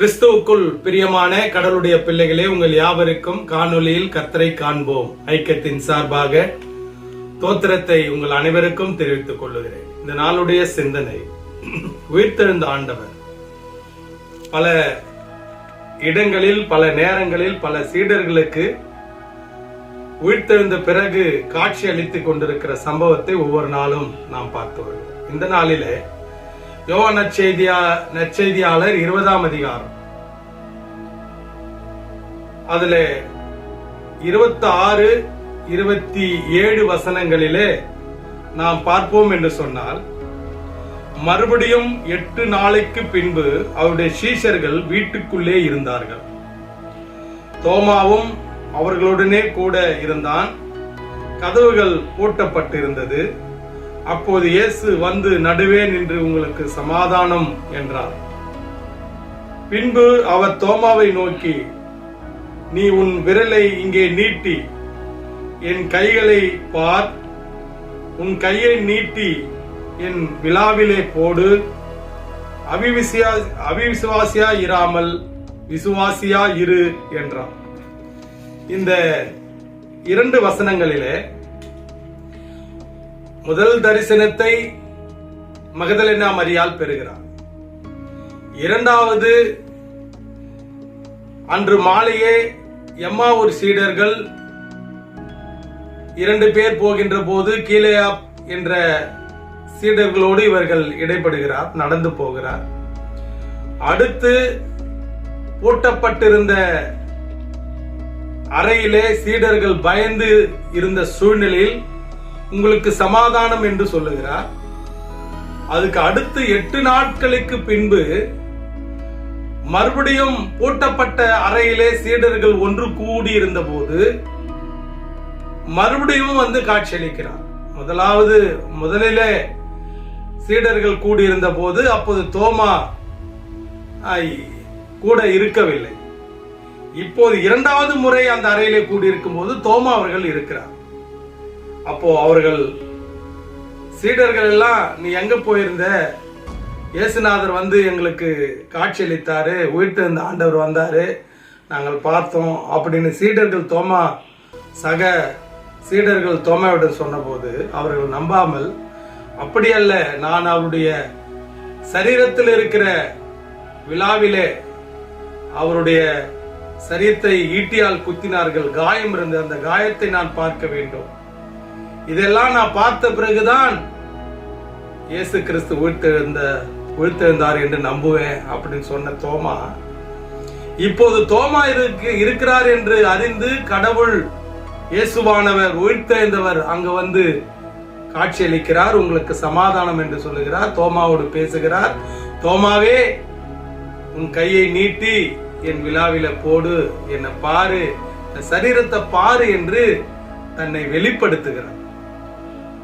கிறிஸ்துவுக்குள் பிரியமான கடலுடைய பிள்ளைகளே உங்கள் யாவருக்கும் காணொலியில் கர்த்தரை காண்போம். ஐக்கியத்தின் சார்பாக தோத்திரத்தை உங்கள் அனைவருக்கும் தெரிவித்துக் கொள்ளுகிறேன். இந்த நாளுடைய சிந்தனை உயிர்த்தெழுந்த ஆண்டவர். பல இடங்களில் பல நேரங்களில் பல சீடர்களுக்கு உயிர்த்தெழுந்த பிறகு காட்சி அளித்துக் கொண்டிருக்கிற சம்பவத்தை ஒவ்வொரு நாளும் நாம் பார்த்து வருகிறோம். இந்த நாளிலே யோவா நற்செய்தியா நற்செய்தியாளர் இருபதாம் அதிகாரம். அதுல இருபத்தி ஆறு இருபத்தி ஏழு வசனங்களிலே நாம் பார்ப்போம் என்று சொன்னால் மறுபடியும் எட்டு நாளைக்கு பின்பு அவருடைய சீஷர்கள் வீட்டுக்குள்ளே இருந்தார்கள். தோமாவும் அவர்களுடனே கூட இருந்தான். கதவுகள் பூட்டப்பட்டிருந்தது. அப்போது இயேசு வந்து நடுவே நின்று உங்களுக்கு சமாதானம் என்றார். பின்பு அவர் தோமாவை நோக்கி நீ உன் விரலை இங்கே நீட்டி என் கைகளை பார். உன் கையை நீட்டி என் விழாவிலே போடு. அவிவிசியா அவிவிசுவாசியா இராமல் விசுவாசியா இரு என்றார். இந்த இரண்டு வசனங்களிலே முதல் தரிசனத்தை மகதலினா மரியால் பெறுகிறார். இரண்டாவது அன்று மாலையே எம்மா ஒரு சீடர்கள் இரண்டு பேர் போகின்ற போது கீழேயா என்ற சீடர்களோடு இவர்கள் இடைப்படுகிறார் நடந்து போகிறார். அடுத்து பூட்டப்பட்டிருந்த அறையிலே சீடர்கள் பயந்து இருந்த சூழ்நிலையில் உங்களுக்கு சமாதானம் என்று சொல்லுகிறார். அதுக்கு அடுத்து எட்டு நாட்களுக்கு பின்பு மறுபடியும் பூட்டப்பட்ட அறையிலே சீடர்கள் ஒன்று கூடி இருந்த போது மறுபடியும் வந்து காட்சியளிக்கிறார். முதலாவது முதலிலே சீடர்கள் கூடியிருந்த போது அப்போது தோமா கூட இருக்கவில்லை. இப்போது இரண்டாவது முறை அந்த அறையிலே கூடியிருக்கும் போது தோமா அவர்கள் இருக்கிறார். அப்போ அவர்கள் சீடர்கள் எல்லாம் நீ எங்க போயிருந்த? இயேசுநாதர் வந்து எங்களுக்கு காட்சியளித்தாரு உயிர்த்தெழுந்த ஆண்டவர் வந்தாரு. நாங்கள் பார்த்தோம் அப்படின்னு சீடர்கள் தோமா சக சீடர்கள் தோமாவிடம் சொன்னபோது அவர்கள் நம்பாமல் அப்படி அல்ல நான் அவருடைய சரீரத்தில் இருக்கிற விழாவிலே அவருடைய சரீரத்தை ஈட்டியால் குத்தினார்கள். காயம் இருந்த அந்த காயத்தை நான் பார்க்க வேண்டும். இதெல்லாம் நான் பார்த்த பிறகுதான் இயேசு கிறிஸ்து உயிர்த்தெழுந்த உயிர்த்தெழுந்தார் என்று நம்புவேன் அப்படின்னு சொன்ன தோமா. இப்போது தோமா இருக்கு இருக்கிறார் என்று அறிந்து கடவுள் இயேசுவானவர் உயிர்த்தெழுந்தவர் அங்க வந்து காட்சியளிக்கிறார் உங்களுக்கு சமாதானம் என்று சொல்லுகிறார் தோமாவோடு பேசுகிறார். தோமாவே உன் கையை நீட்டி என் விழாவில போடு என்னை பாரு சரீரத்தை பாரு என்று தன்னை வெளிப்படுத்துகிறார்.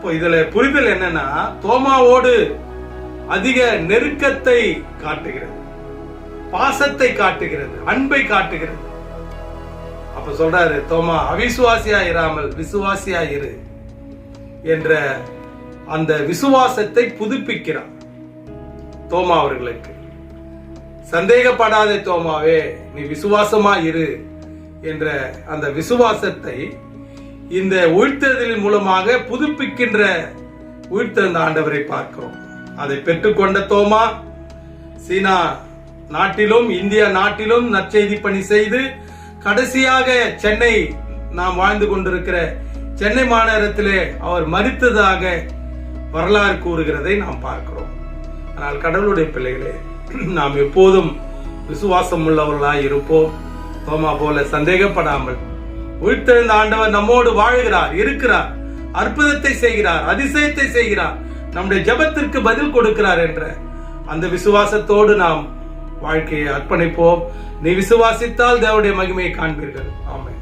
இப்போ இதுல புரிதல் என்னன்னா தோமாவோடு அதிக நெருக்கத்தை காட்டுகிறது. பாசத்தை காட்டுகிறது அன்பை காட்டுகிறது. அப்ப சொல்றாரு தோமா அவிசுவாசியா இராமல் விசுவாசியா இரு என்ற அந்த விசுவாசத்தை புதுப்பிக்கிறார் தோமா அவர்களுக்கு. சந்தேகப்படாதே தோமாவே நீ விசுவாசமா இரு என்ற அந்த விசுவாசத்தை இந்த உயிர்த்தெழுதலின் மூலமாக புதுப்பிக்கின்ற உயிர்த்தெழுந்த ஆண்டவரை பார்க்கிறோம். அதை பெற்றுக்கொண்ட தோமா சீனா நாட்டிலும் இந்தியா நாட்டிலும் நற்செய்தி பணி செய்து கடைசியாக சென்னை நாம் வாழ்ந்து கொண்டிருக்கிற சென்னை மாநகரத்திலே அவர் மறித்ததாக வரலாறு கூறுகிறதை நாம் பார்க்கிறோம். ஆனால் கடவுளுடைய பிள்ளைகளே நாம் எப்போதும் விசுவாசம் உள்ளவர்களாய் இருப்போம். தோமா போல சந்தேகப்படாமல் உயிர்த்தெழுந்த ஆண்டவர் நம்மோடு வாழ்கிறார் இருக்கிறார். அற்புதத்தை செய்கிறார் அதிசயத்தை செய்கிறார். நம்முடைய ஜெபத்திற்கு பதில் கொடுக்கிறார் என்ற அந்த விசுவாசத்தோடு நாம் வாழ்க்கையை அர்ப்பணிப்போம். நீ விசுவாசித்தால் தேவனுடைய மகிமையை காண்பீர்கள். ஆமை